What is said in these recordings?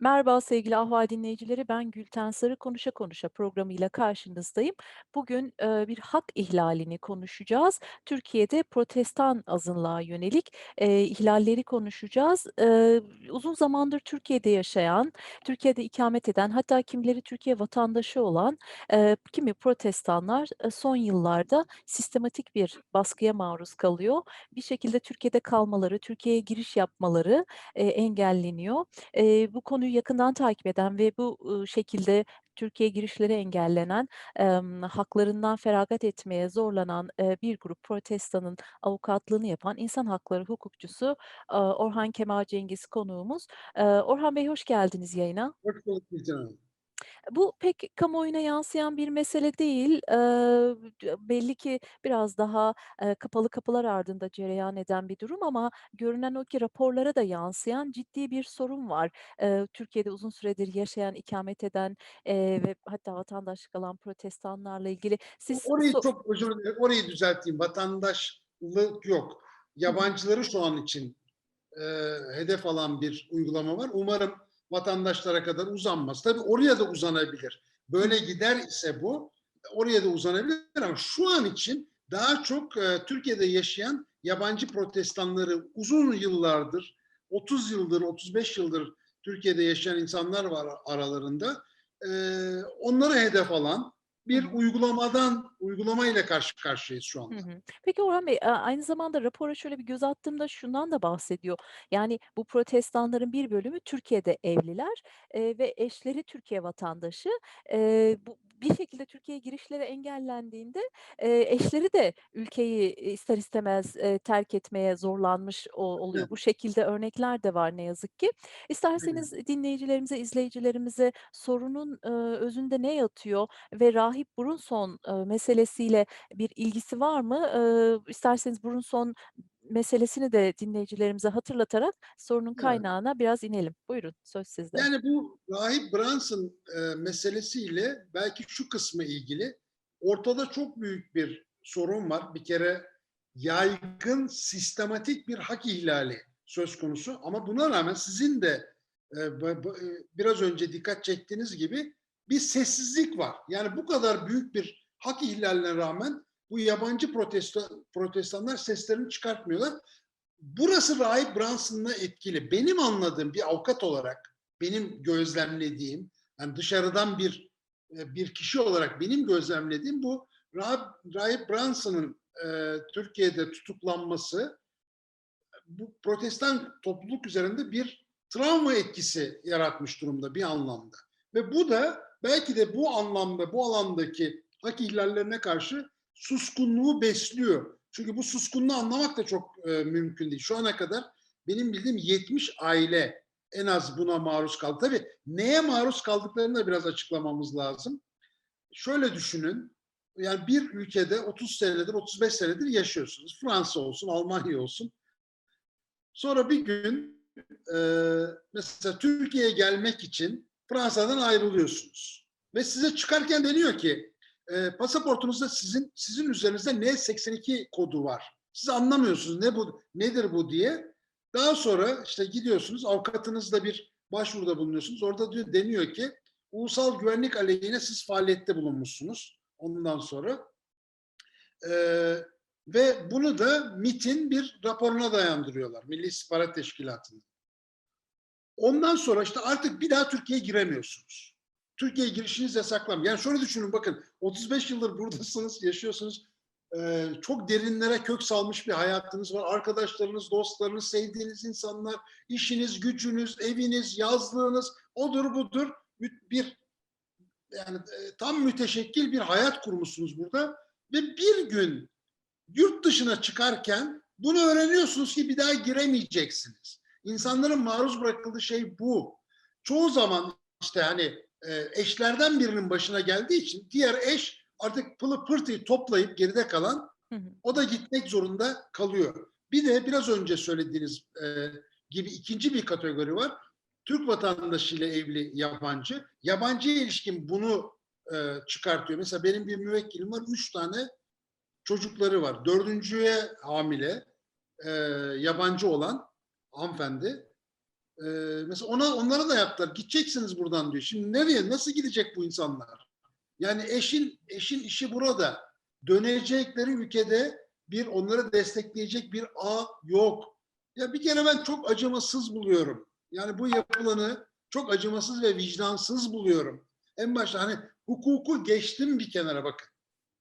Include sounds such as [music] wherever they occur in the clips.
Merhaba sevgili Ahval dinleyicileri. Ben Gülten Sarı Konuşa Konuşa programıyla karşınızdayım. Bugün eee, bir hak ihlalini konuşacağız. Türkiye'de protestan azınlığa yönelik eee, ihlalleri konuşacağız. Eee, uzun zamandır Türkiye'de yaşayan, Türkiye'de ikamet eden, hatta kimileri Türkiye vatandaşı olan eee, kimi protestanlar e, son yıllarda sistematik bir baskıya maruz kalıyor. Bir şekilde Türkiye'de kalmaları, Türkiye'ye giriş yapmaları eee, engelleniyor. Eee, bu konuyu yakından takip eden ve bu, şekilde Türkiye'ye girişleri engellenen, emm, haklarından feragat etmeye zorlanan, eee, bir grup protestanın avukatlığını yapan insan hakları hukukçusu, aaa, Orhan Kemal Cengiz konuğumuz. Eee, Orhan Bey hoş geldiniz yayına. Hoş bulduk Gülcan Hanım. Bu pek kamuoyuna yansıyan bir mesele değil. Eee, d belli ki biraz daha, eee, kapalı kapılar ardında cereyan eden bir durum ama görünen o ki raporlara da yansıyan ciddi bir sorun var. Eee, Türkiye'de uzun süredir yaşayan, ikamet eden, eee, ve hatta vatandaşlık alan protestanlarla ilgili. Siz orayı so çok özür dilerim, orayı düzelteyim. Vatandaşlık yok. Yabancıları şu an için, eee, hedef alan bir uygulama var. Umarım vatandaşlara kadar uzanmaz. Tabii oraya da uzanabilir. Böyle gider ise bu, oraya da uzanabilir ama şu an için daha çok, eee, Türkiye'de yaşayan yabancı protestanları uzun yıllardır, 30 yıldır, 35 yıldır Türkiye'de yaşayan insanlar var aralarında. Eee, onları hedef alan bir hı. Uygulamadan uygulamayla karşı karşıyayız şu Hı anda. hı. Peki Orhan Bey, aynı zamanda rapora şöyle bir göz attığımda şundan da bahsediyor. Yani bu protestanların bir bölümü Türkiye'de evliler, eee, ve eşleri Türkiye vatandaşı. Eee, bu bir şekilde Türkiye'ye girişleri engellendiğinde, eee, eşleri de ülkeyi ister istemez, eee, terk etmeye zorlanmış o oluyor. Bu şekilde örnekler de var ne yazık ki. İsterseniz dinleyicilerimize, izleyicilerimize sorunun, ııı, özünde ne yatıyor ve Rahip Brunson, ııı, meselesiyle bir ilgisi var mı? Iıı, isterseniz Brunson meselesini de dinleyicilerimize hatırlatarak sorunun Evet. kaynağına biraz inelim. Buyurun, söz sizde. Yani bu Rahip Brunson, eee, meselesiyle belki şu kısmı ilgili. Ortada çok büyük bir sorun var. Bir kere yaygın, sistematik bir hak ihlali söz konusu ama buna rağmen sizin de, eee, biraz önce dikkat çektiğiniz gibi bir sessizlik var. Yani bu kadar büyük bir hak ihlaline rağmen bu yabancı protesto protestanlar seslerini çıkartmıyorlar. Burası Rahip Brunson'la etkili. Benim anladığım bir avukat olarak, benim gözlemlediğim, hani dışarıdan bir eee, bir kişi olarak benim gözlemlediğim bu Rahip Brunson'ın, eee, Türkiye'de tutuklanması bu protestan topluluk üzerinde bir travma etkisi yaratmış durumda bir anlamda. Ve bu da belki de bu anlamda, bu alandaki hak ihlallerine karşı suskunluğu besliyor. Çünkü bu suskunluğu anlamak da çok e, mümkün değil. Şu ana kadar benim bildiğim 70 aile en az buna maruz kaldı. Tabii neye maruz kaldıklarını da biraz açıklamamız lazım. Şöyle düşünün, yani bir ülkede 30 senedir, 35 senedir yaşıyorsunuz. Fransa olsun, Almanya olsun. Sonra bir gün e, mesela Türkiye'ye gelmek için Fransa'dan ayrılıyorsunuz. Ve size çıkarken deniyor ki e, pasaportunuzda sizin sizin üzerinizde N82 kodu var. Siz anlamıyorsunuz ne bu nedir bu diye. Daha sonra işte gidiyorsunuz avukatınızla bir başvuruda bulunuyorsunuz. Orada diyor deniyor ki ulusal güvenlik aleyhine siz faaliyette bulunmuşsunuz. Ondan sonra e, ve bunu da MIT'in bir raporuna dayandırıyorlar. Milli İstihbarat Teşkilatı'nın. Ondan sonra işte artık bir daha Türkiye'ye giremiyorsunuz. Türkiye'ye girişiniz yasaklanmıyor. Yani şöyle düşünün bakın 35 yıldır buradasınız, yaşıyorsunuz. Ee, çok derinlere kök salmış bir hayatınız var. Arkadaşlarınız, dostlarınız, sevdiğiniz insanlar, işiniz, gücünüz, eviniz, yazlığınız, odur budur bir yani e, tam müteşekkil bir hayat kurmuşsunuz burada ve bir gün yurt dışına çıkarken bunu öğreniyorsunuz ki bir daha giremeyeceksiniz. İnsanların maruz bırakıldığı şey bu. Çoğu zaman işte hani e, eşlerden birinin başına geldiği için diğer eş artık pılı pırtıyı toplayıp geride kalan Hı hı. o da gitmek zorunda kalıyor. Bir de biraz önce söylediğiniz e, gibi ikinci bir kategori var. Türk vatandaşıyla evli yabancı. Yabancıya ilişkin bunu e, çıkartıyor. Mesela benim bir müvekkilim var. Üç tane çocukları var. Dördüncüye hamile, e, yabancı olan hanımefendi. Ee, mesela ona onlara da yaptılar. Gideceksiniz buradan diyor. Şimdi nereye? Nasıl gidecek bu insanlar? Yani eşin eşin işi burada. Dönecekleri ülkede bir onları destekleyecek bir ağ yok. Ya bir kere ben çok acımasız buluyorum. Yani bu yapılanı çok acımasız ve vicdansız buluyorum. En başta hani hukuku geçtim bir kenara bakın.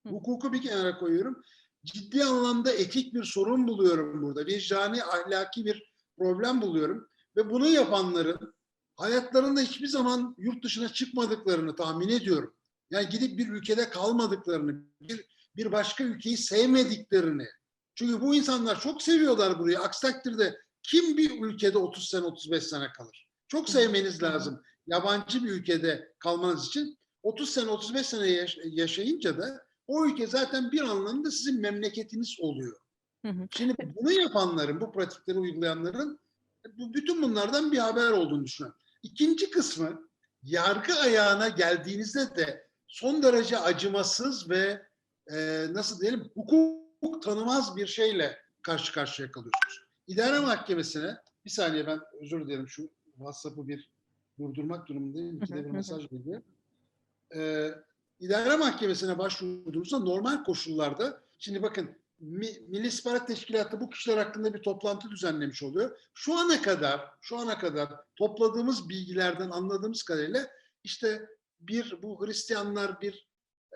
Hukuku bir kenara koyuyorum. Ciddi anlamda etik bir sorun buluyorum burada. Vicdani, ahlaki bir problem buluyorum. Ve bunu yapanların hayatlarında hiçbir zaman yurt dışına çıkmadıklarını tahmin ediyorum. Yani gidip bir ülkede kalmadıklarını, bir, bir başka ülkeyi sevmediklerini. Çünkü bu insanlar çok seviyorlar burayı. Aksi takdirde kim bir ülkede 30 sene, 35 sene kalır? Çok sevmeniz lazım. Yabancı bir ülkede kalmanız için 30 sene, 35 sene yaş- yaşayınca da o ülke zaten bir anlamda sizin memleketiniz oluyor. Hı hı. Şimdi bunu yapanların, bu pratikleri uygulayanların bu bütün bunlardan bir haber olduğunu düşünüyorum. İkinci kısmı yargı ayağına geldiğinizde de son derece acımasız ve e, nasıl diyelim hukuk tanımaz bir şeyle karşı karşıya kalıyorsunuz. İdare mahkemesine bir saniye ben özür dilerim şu WhatsApp'ı bir durdurmak durumundayım. İkide bir [laughs] mesaj geliyor. Ee, idare mahkemesine başvurduğunuzda normal koşullarda şimdi bakın Milli İstihbarat Teşkilatı bu kişiler hakkında bir toplantı düzenlemiş oluyor. Şu ana kadar, şu ana kadar topladığımız bilgilerden anladığımız kadarıyla işte bir bu Hristiyanlar bir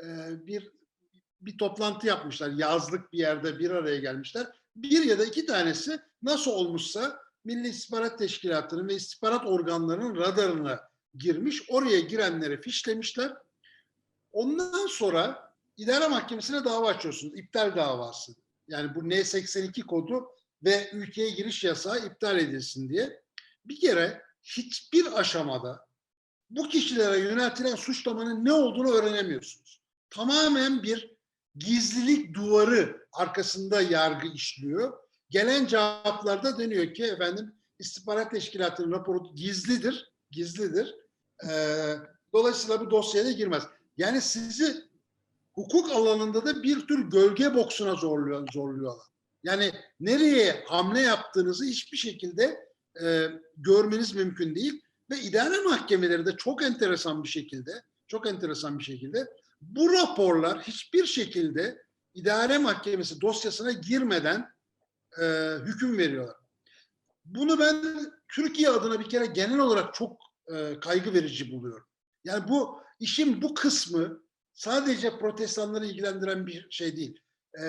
e, bir bir toplantı yapmışlar. Yazlık bir yerde bir araya gelmişler. Bir ya da iki tanesi nasıl olmuşsa Milli İstihbarat Teşkilatı'nın ve istihbarat organlarının radarına girmiş. Oraya girenleri fişlemişler. Ondan sonra idare mahkemesine dava açıyorsunuz. İptal davası. Yani bu N82 kodu ve ülkeye giriş yasağı iptal edilsin diye. Bir kere hiçbir aşamada bu kişilere yöneltilen suçlamanın ne olduğunu öğrenemiyorsunuz. Tamamen bir gizlilik duvarı arkasında yargı işliyor. Gelen cevaplarda deniyor ki efendim istihbarat teşkilatının raporu gizlidir, gizlidir. Ee, dolayısıyla bu dosyaya da girmez. Yani sizi hukuk alanında da bir tür gölge boksuna zorluyor, zorluyorlar. Yani nereye hamle yaptığınızı hiçbir şekilde e, görmeniz mümkün değil ve idare mahkemeleri de çok enteresan bir şekilde, çok enteresan bir şekilde bu raporlar hiçbir şekilde idare mahkemesi dosyasına girmeden e, hüküm veriyorlar. Bunu ben Türkiye adına bir kere genel olarak çok e, kaygı verici buluyorum. Yani bu işin bu kısmı sadece protestanları ilgilendiren bir şey değil, e,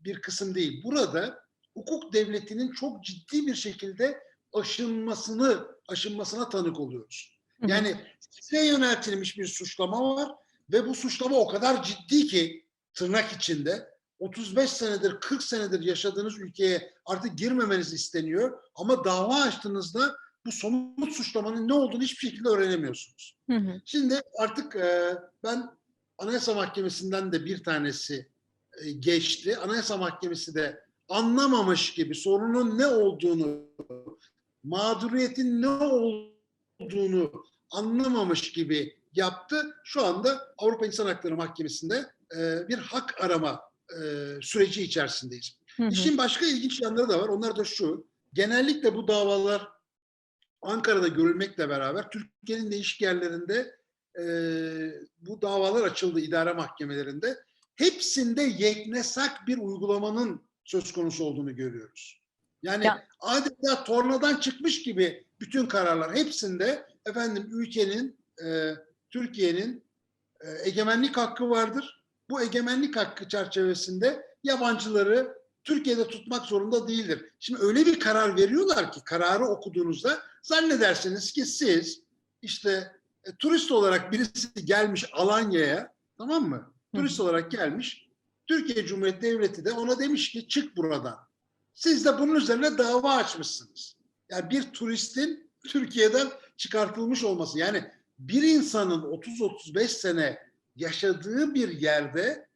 bir kısım değil. Burada hukuk devletinin çok ciddi bir şekilde aşınmasını aşınmasına tanık oluyoruz. Yani size yöneltilmiş bir suçlama var ve bu suçlama o kadar ciddi ki tırnak içinde 35 senedir 40 senedir yaşadığınız ülkeye artık girmemeniz isteniyor ama dava açtığınızda bu somut suçlamanın ne olduğunu hiçbir şekilde öğrenemiyorsunuz. Hı hı. Şimdi artık e, ben Anayasa Mahkemesi'nden de bir tanesi e, geçti. Anayasa Mahkemesi de anlamamış gibi sorunun ne olduğunu, mağduriyetin ne olduğunu anlamamış gibi yaptı. Şu anda Avrupa İnsan Hakları Mahkemesi'nde e, bir hak arama e, süreci içerisindeyiz. Hı hı. İşin başka ilginç yanları da var. Onlar da şu. Genellikle bu davalar Ankara'da görülmekle beraber Türkiye'nin değişik yerlerinde e, bu davalar açıldı idare mahkemelerinde. Hepsinde yeknesak bir uygulamanın söz konusu olduğunu görüyoruz. Yani Ya- adeta tornadan çıkmış gibi bütün kararlar hepsinde efendim ülkenin, e, Türkiye'nin e, egemenlik hakkı vardır. Bu egemenlik hakkı çerçevesinde yabancıları Türkiye'de tutmak zorunda değildir. Şimdi öyle bir karar veriyorlar ki kararı okuduğunuzda zannedersiniz ki siz işte e, turist olarak birisi gelmiş Alanya'ya tamam mı? Turist olarak gelmiş. Türkiye Cumhuriyeti Devleti de ona demiş ki çık buradan. Siz de bunun üzerine dava açmışsınız. Yani bir turistin Türkiye'den çıkartılmış olması. Yani bir insanın 30-35 sene yaşadığı bir yerde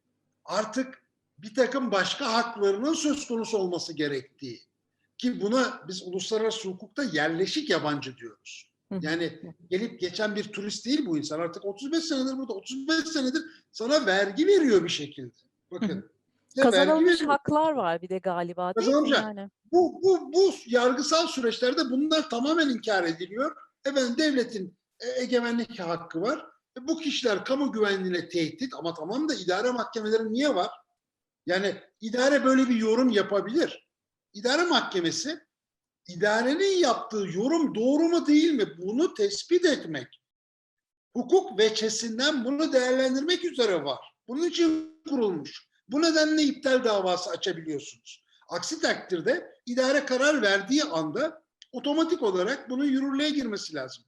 artık bir takım başka haklarının söz konusu olması gerektiği. Ki buna biz uluslararası hukukta yerleşik yabancı diyoruz. Yani gelip geçen bir turist değil bu insan. Artık 35 senedir burada. 35 senedir sana vergi veriyor bir şekilde. Bakın. Kazanılmış haklar var bir de galiba değil mi yani? Bu, bu, bu yargısal süreçlerde bunlar tamamen inkar ediliyor. Efendim devletin e, egemenlik hakkı var. E, bu kişiler kamu güvenliğine tehdit ama tamam da idare mahkemeleri niye var? Yani idare böyle bir yorum yapabilir. İdare mahkemesi idarenin yaptığı yorum doğru mu değil mi bunu tespit etmek. Hukuk veçesinden bunu değerlendirmek üzere var. Bunun için kurulmuş. Bu nedenle iptal davası açabiliyorsunuz. Aksi takdirde idare karar verdiği anda otomatik olarak bunun yürürlüğe girmesi lazım.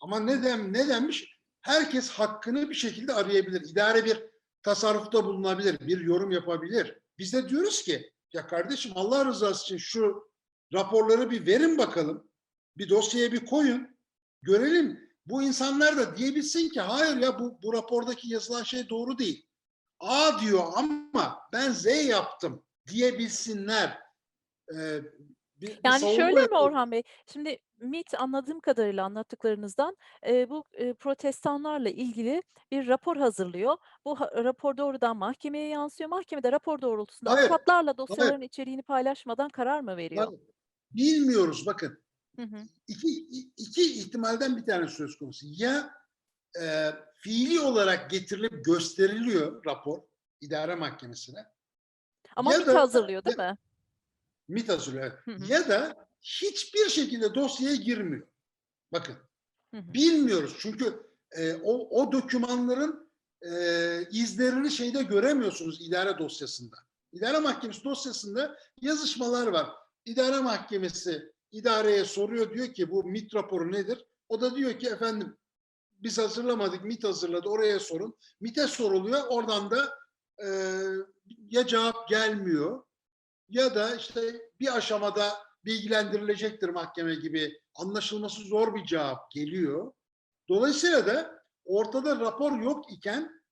Ama neden ne denmiş? Herkes hakkını bir şekilde arayabilir. İdare bir tasarrufta bulunabilir, bir yorum yapabilir. Biz de diyoruz ki ya kardeşim Allah rızası için şu raporları bir verin bakalım. Bir dosyaya bir koyun. Görelim. Bu insanlar da diyebilsin ki hayır ya bu, bu rapordaki yazılan şey doğru değil. A diyor ama ben Z yaptım diyebilsinler. Ee, bir- bir Yani savunma şöyle mi. Orhan Bey? Şimdi MİT anladığım kadarıyla anlattıklarınızdan e, bu e, protestanlarla ilgili bir rapor hazırlıyor. Bu ha- rapor doğrudan mahkemeye yansıyor. Mahkemede rapor doğrultusunda Hayır, avukatlarla dosyaların içeriğini paylaşmadan karar mı veriyor? Hayır. Bilmiyoruz bakın. Hı hı. iki, iki ihtimalden bir tane söz konusu. Ya e, fiili olarak getirilip gösteriliyor rapor idare mahkemesine. Ama Ya MİT da- hazırlıyor değil mi? MİT hazırlıyor. Hı hı. Ya da hiçbir şekilde dosyaya girmiyor. Bakın Hı hı. bilmiyoruz çünkü e, o, o dokümanların e, izlerini şeyde göremiyorsunuz idare dosyasında. İdare mahkemesi dosyasında yazışmalar var. İdare mahkemesi idareye soruyor diyor ki bu MİT raporu nedir? O da diyor ki efendim biz hazırlamadık MİT hazırladı oraya sorun. MİT'e soruluyor oradan da e, ya cevap gelmiyor ya da işte bir aşamada bilgilendirilecektir mahkeme gibi anlaşılması zor bir cevap geliyor. Dolayısıyla da ortada rapor yok iken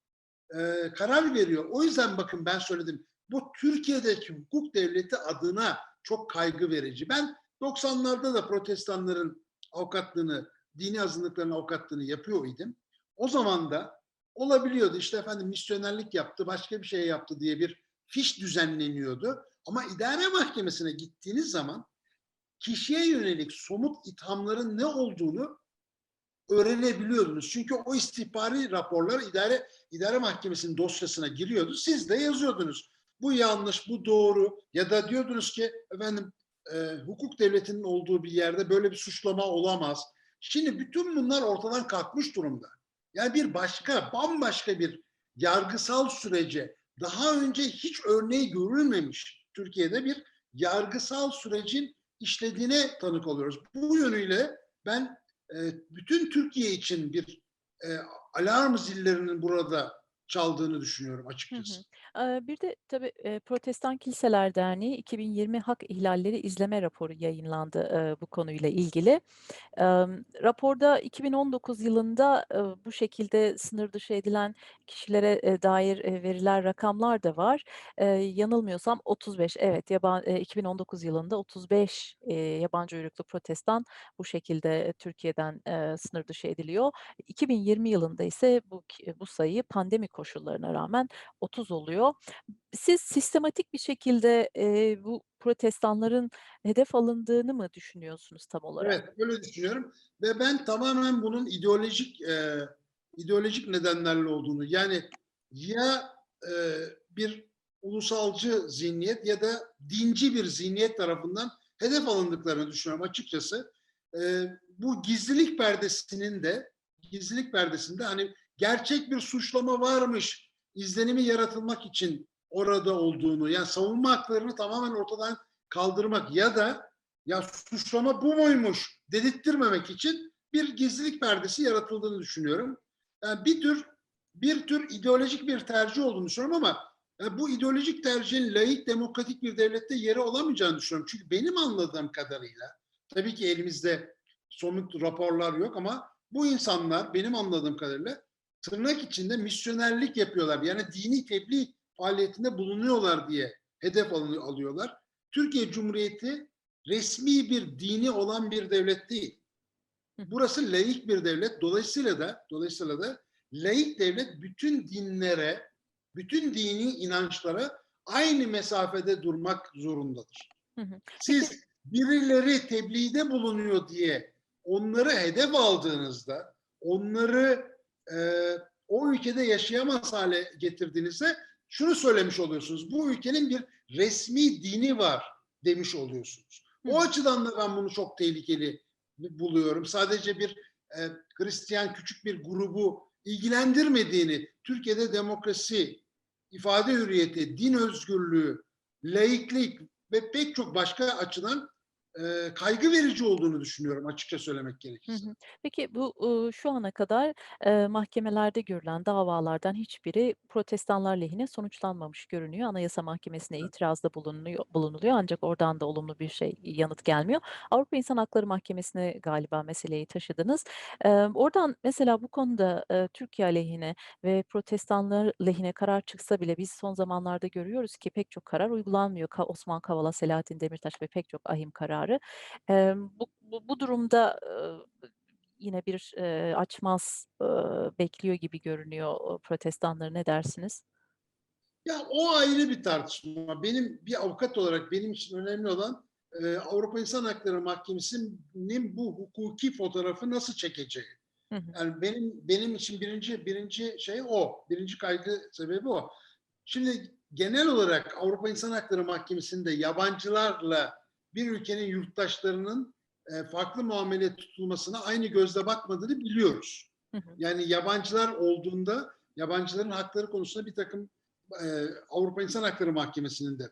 e, karar veriyor. O yüzden bakın ben söyledim. Bu Türkiye'deki hukuk devleti adına çok kaygı verici. Ben 90'larda da protestanların avukatlığını, dini azınlıkların avukatlığını yapıyor idim. O zaman da olabiliyordu. İşte efendim misyonerlik yaptı, başka bir şey yaptı diye bir fiş düzenleniyordu. Ama idare mahkemesine gittiğiniz zaman kişiye yönelik somut ithamların ne olduğunu öğrenebiliyordunuz. Çünkü o istihbari raporlar idare idare mahkemesinin dosyasına giriyordu. Siz de yazıyordunuz. Bu yanlış, bu doğru ya da diyordunuz ki efendim e, hukuk devletinin olduğu bir yerde böyle bir suçlama olamaz. Şimdi bütün bunlar ortadan kalkmış durumda. Yani bir başka, bambaşka bir yargısal sürece daha önce hiç örneği görülmemiş Türkiye'de bir yargısal sürecin işlediğine tanık oluyoruz. Bu yönüyle ben e, bütün Türkiye için bir e, alarm zillerinin burada çaldığını düşünüyorum açıkçası. Eee, bir de tabii, Protestan Kiliseler Derneği 2020 Hak İhlalleri İzleme Raporu yayınlandı, bu konuyla ilgili. Raporda 2019 yılında, bu şekilde sınır dışı edilen kişilere, dair, veriler, rakamlar da var. Yanılmıyorsam 35, evet, yaba eee, 2019 yılında 35, eee, yabancı uyruklu Protestan bu şekilde, Türkiye'den, sınır dışı ediliyor. 2020 yılında ise bu bu sayı pandemi koşullarına rağmen 30 oluyor. Siz sistematik bir şekilde, eee, bu protestanların hedef alındığını mı düşünüyorsunuz tam olarak? Evet, öyle düşünüyorum ve ben tamamen bunun ideolojik e, ideolojik nedenlerle olduğunu yani ya e, bir ulusalcı zihniyet ya da dinci bir zihniyet tarafından hedef alındıklarını düşünüyorum açıkçası. E, bu gizlilik perdesinin de gizlilik perdesinde hani gerçek bir suçlama varmış izlenimi yaratılmak için orada olduğunu yani savunma haklarını tamamen ortadan kaldırmak ya da ya suçlama bu muymuş dedirttirmemek için bir gizlilik perdesi yaratıldığını düşünüyorum. Yani bir tür bir tür ideolojik bir tercih olduğunu düşünüyorum ama yani bu ideolojik tercihin laik demokratik bir devlette yeri olamayacağını düşünüyorum. Çünkü benim anladığım kadarıyla tabii ki elimizde somut raporlar yok ama bu insanlar benim anladığım kadarıyla tırnak içinde misyonerlik yapıyorlar. Yani dini tebliğ faaliyetinde bulunuyorlar diye hedef alıyor- alıyorlar. Türkiye Cumhuriyeti resmi bir dini olan bir devlet değil. Burası laik bir devlet. Dolayısıyla da dolayısıyla da laik devlet bütün dinlere, bütün dini inançlara aynı mesafede durmak zorundadır. Siz birileri tebliğde bulunuyor diye onları hedef aldığınızda, onları eee, o ülkede yaşayamaz hale getirdiğinizde şunu söylemiş oluyorsunuz. Bu ülkenin bir resmi dini var demiş oluyorsunuz. O açıdan da ben bunu çok tehlikeli buluyorum. Sadece bir e, Hristiyan küçük bir grubu ilgilendirmediğini, Türkiye'de demokrasi, ifade hürriyeti, din özgürlüğü, laiklik ve pek çok başka açıdan e, kaygı verici olduğunu düşünüyorum açıkça söylemek gerekirse. hı. Peki bu, şu ana kadar, mahkemelerde görülen davalardan hiçbiri protestanlar lehine sonuçlanmamış görünüyor. Anayasa Mahkemesi'ne itirazda bulunuyor bulunuluyor ancak oradan da olumlu bir şey, yanıt gelmiyor. Avrupa İnsan Hakları Mahkemesi'ne galiba meseleyi taşıdınız. Oradan mesela bu konuda, Türkiye aleyhine ve protestanlar lehine karar çıksa bile biz son zamanlarda görüyoruz ki pek çok karar uygulanmıyor. Osman Kavala, Selahattin Demirtaş ve pek çok ahim kararı. Emm, bu bu bu durumda, ııı, yine bir, eee, açmaz, ııı, bekliyor gibi görünüyor, protestanları. Ne dersiniz? Ya, o ayrı bir tartışma. Benim bir avukat olarak benim için önemli olan, eee, Avrupa İnsan Hakları Mahkemesi'nin bu hukuki fotoğrafı nasıl çekeceği. Hı hı. Yani benim benim için birinci birinci şey o. birinci kaygı sebebi o. Şimdi genel olarak Avrupa İnsan Hakları Mahkemesi'nde yabancılarla bir ülkenin yurttaşlarının, eee, farklı muamele tutulmasına aynı gözle bakmadığını biliyoruz. Hı hı. Yani yabancılar olduğunda yabancıların hakları konusunda birtakım, eee, Avrupa İnsan Hakları Mahkemesi'nin de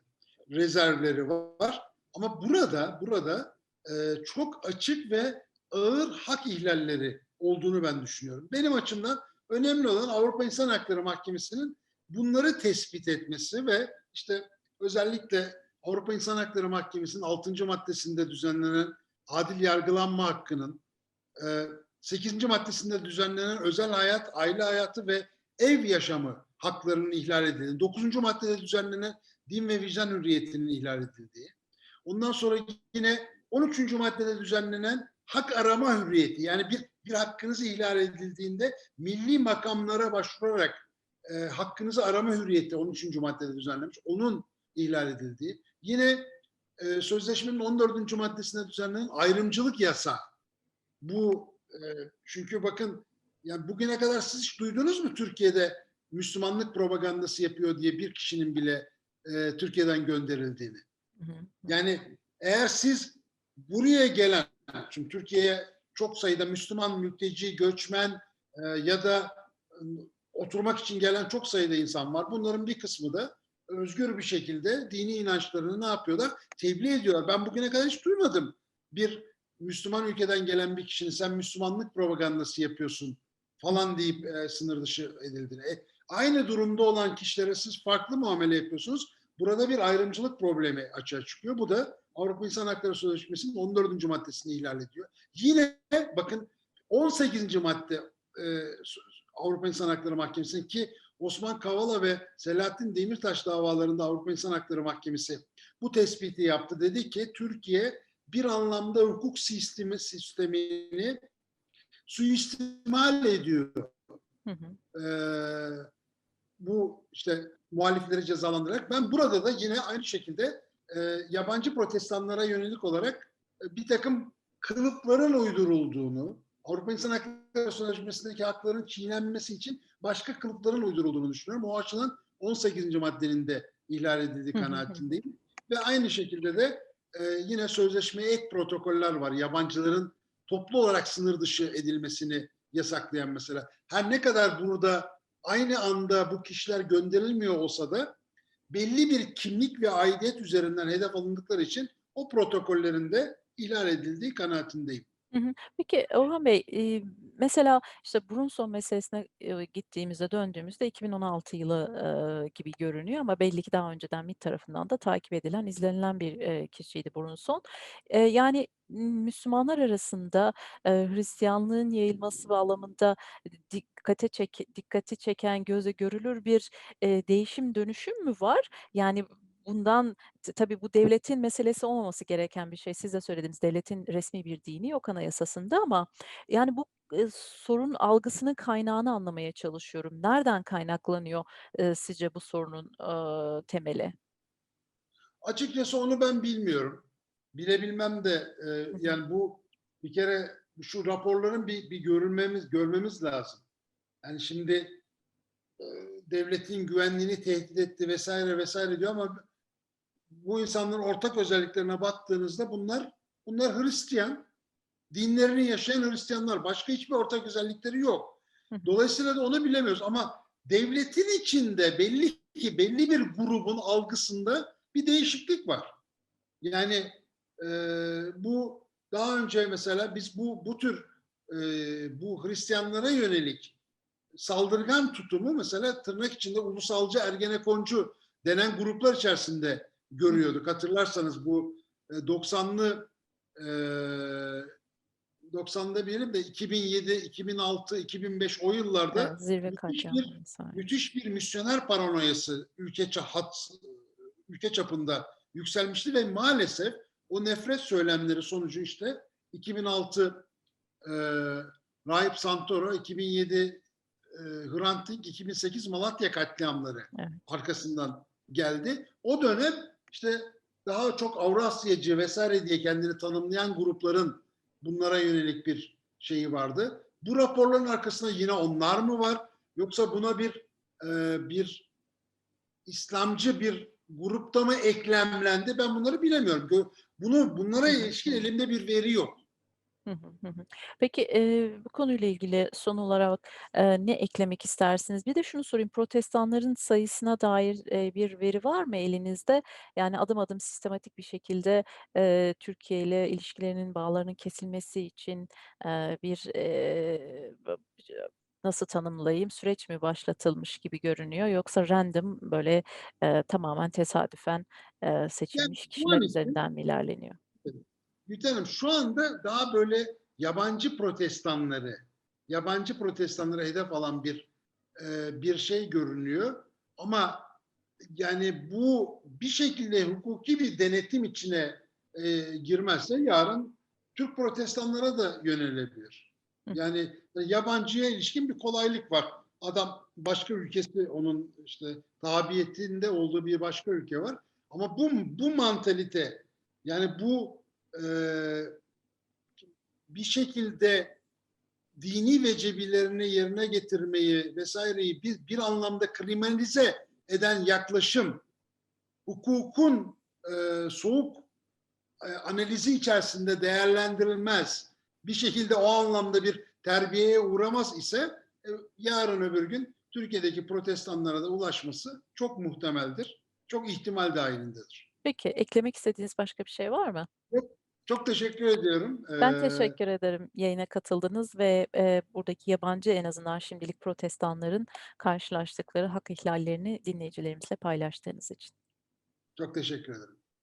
rezervleri var. Ama burada burada, eee, çok açık ve ağır hak ihlalleri olduğunu ben düşünüyorum. Benim açımdan önemli olan Avrupa İnsan Hakları Mahkemesi'nin bunları tespit etmesi ve işte özellikle Avrupa İnsan Hakları Mahkemesi'nin 6. maddesinde düzenlenen adil yargılanma hakkının, eee, 8. maddesinde düzenlenen özel hayat, aile hayatı ve ev yaşamı haklarının ihlal edildiği, 9. maddede düzenlenen din ve vicdan hürriyetinin ihlal edildiği, ondan sonra yine 13. maddede düzenlenen hak arama hürriyeti, yani bir bir hakkınız ihlal edildiğinde milli makamlara başvurarak, eee, hakkınızı arama hürriyeti 13. maddede düzenlenmiş, onun ihlal edildiği, yine, eee, sözleşmenin 14. maddesinde düzenlenen ayrımcılık yasağı. Bu, eee, çünkü bakın, yani bugüne kadar siz hiç duydunuz mu Türkiye'de Müslümanlık propagandası yapıyor diye bir kişinin bile, eee, Türkiye'den gönderildiğini? Hı hı. Hı. Yani eğer siz buraya gelen, şimdi Türkiye'ye çok sayıda Müslüman, mülteci, göçmen, eee, ya da, ımm, oturmak için gelen çok sayıda insan var. Bunların bir kısmı da özgür bir şekilde dini inançlarını ne yapıyorlar? Tebliğ ediyorlar. Ben bugüne kadar hiç duymadım bir Müslüman ülkeden gelen bir kişinin "Sen Müslümanlık propagandası yapıyorsun." falan deyip, eee, sınır dışı edildiğini. E, aynı durumda olan kişilere siz farklı muamele yapıyorsunuz. Burada bir ayrımcılık problemi açığa çıkıyor. Bu da Avrupa İnsan Hakları Sözleşmesi'nin 14. maddesini ihlal ediyor. Yine bakın 18. madde, s Avrupa İnsan Hakları Mahkemesi'nin ki Osman Kavala ve Selahattin Demirtaş davalarında Avrupa İnsan Hakları Mahkemesi bu tespiti yaptı. Dedi ki Türkiye bir anlamda hukuk sistemi sistemini suistimal ediyor. Hı hı. Eee, bu işte muhalifleri cezalandırarak. Ben burada da yine aynı şekilde, eee, yabancı protestanlara yönelik olarak, eee, birtakım kılıfların uydurulduğunu, Avrupa İnsan Hakları Sözleşmesi'ndeki hakların çiğnenmesi için başka kılıfların uydurulduğunu düşünüyorum. O açıdan 18. maddenin de ihlal edildiği kanaatindeyim ve aynı şekilde de, eee, yine sözleşmeye ek protokoller var. Yabancıların toplu olarak sınır dışı edilmesini yasaklayan mesela. Her ne kadar burada aynı anda bu kişiler gönderilmiyor olsa da belli bir kimlik ve aidiyet üzerinden hedef alındıkları için o protokollerin de ihlal edildiği kanaatindeyim. Peki Orhan Bey, mesela işte Brunson meselesine, gittiğimizde, döndüğümüzde 2016 yılı, gibi görünüyor ama belli ki daha önceden MİT tarafından da takip edilen, izlenilen bir, kişiydi Brunson. Yani Müslümanlar arasında, Hristiyanlığın yayılması bağlamında dikkate çek dikkati çeken, gözle görülür bir, değişim, dönüşüm mü var? Yani bundan tabii bu devletin meselesi olmaması gereken bir şey. Siz de söylediniz, devletin resmi bir dini yok anayasasında ama yani bu, sorun algısının kaynağını anlamaya çalışıyorum. Nereden kaynaklanıyor, eee, sizce bu sorunun, aaa, temeli? Açıkçası onu ben bilmiyorum. Bilebilmem de e, yani bu bir kere şu raporların bir, bir görülmemiz görmemiz lazım. Yani şimdi e, devletin güvenliğini tehdit etti vesaire vesaire diyor ama bu insanların ortak özelliklerine baktığınızda bunlar bunlar Hristiyan dinlerini yaşayan Hristiyanlar. Başka hiçbir ortak özellikleri yok. Dolayısıyla da onu bilemiyoruz ama devletin içinde belli ki belli bir grubun algısında bir değişiklik var. Yani e, bu daha önce mesela biz bu bu tür e, bu Hristiyanlara yönelik saldırgan tutumu mesela tırnak içinde ulusalcı ergenekoncu denen gruplar içerisinde görüyorduk. Hatırlarsanız bu e, 90'lı e, 90'da birim de 2007, 2006, 2005 o yıllarda Evet, zirve müthiş vesaire. müthiş bir misyoner paranoyası ülke hat, ülke çapında yükselmişti ve maalesef o nefret söylemleri sonucu işte 2006 e, Rahip Santoro, 2007 e, Hrant Dink, 2008 Malatya katliamları Evet. arkasından geldi. O dönem işte daha çok Avrasyacı vesaire diye kendini tanımlayan grupların bunlara yönelik bir şeyi vardı. Bu raporların arkasında yine onlar mı var? Yoksa buna bir e, bir İslamcı bir grupta mı eklemlendi? Ben bunları bilemiyorum. Bunu bunlara ilişkin elimde bir veri yok. Hı hı, hı hı. Peki, eee, bu konuyla ilgili son olarak, eee, ne eklemek istersiniz? Bir de şunu sorayım, protestanların sayısına dair, eee, bir veri var mı elinizde? Yani adım adım sistematik bir şekilde, eee, Türkiye ile ilişkilerinin, bağlarının kesilmesi için, eee, bir, eee, nasıl tanımlayayım, süreç mi başlatılmış gibi görünüyor yoksa random böyle, eee, tamamen tesadüfen, eee, Yani seçilmiş kişiler üzerinden mi ilerleniyor? Gülten Hanım şu anda daha böyle yabancı protestanları, yabancı protestanları hedef alan bir e, bir şey görünüyor. Ama yani bu bir şekilde hukuki bir denetim içine e, girmezse yarın Türk protestanlara da yönelebilir. Yani yabancıya ilişkin bir kolaylık var. Adam başka ülkesi onun işte tabiyetinde olduğu bir başka ülke var. Ama bu bu mantalite yani bu e, bir şekilde dini vecibilerini yerine getirmeyi vesaireyi bir, bir anlamda kriminalize eden yaklaşım hukukun e, soğuk e, analizi içerisinde değerlendirilmez bir şekilde o anlamda bir terbiyeye uğramaz ise e, yarın öbür gün Türkiye'deki protestanlara da ulaşması çok muhtemeldir. Çok ihtimal dahilindedir. Peki, eklemek istediğiniz başka bir şey var mı? Çok teşekkür ediyorum. Ben Ee, teşekkür ederim yayına katıldınız ve, buradaki yabancı en azından şimdilik protestanların karşılaştıkları hak ihlallerini dinleyicilerimizle paylaştığınız için. çok teşekkür ederim.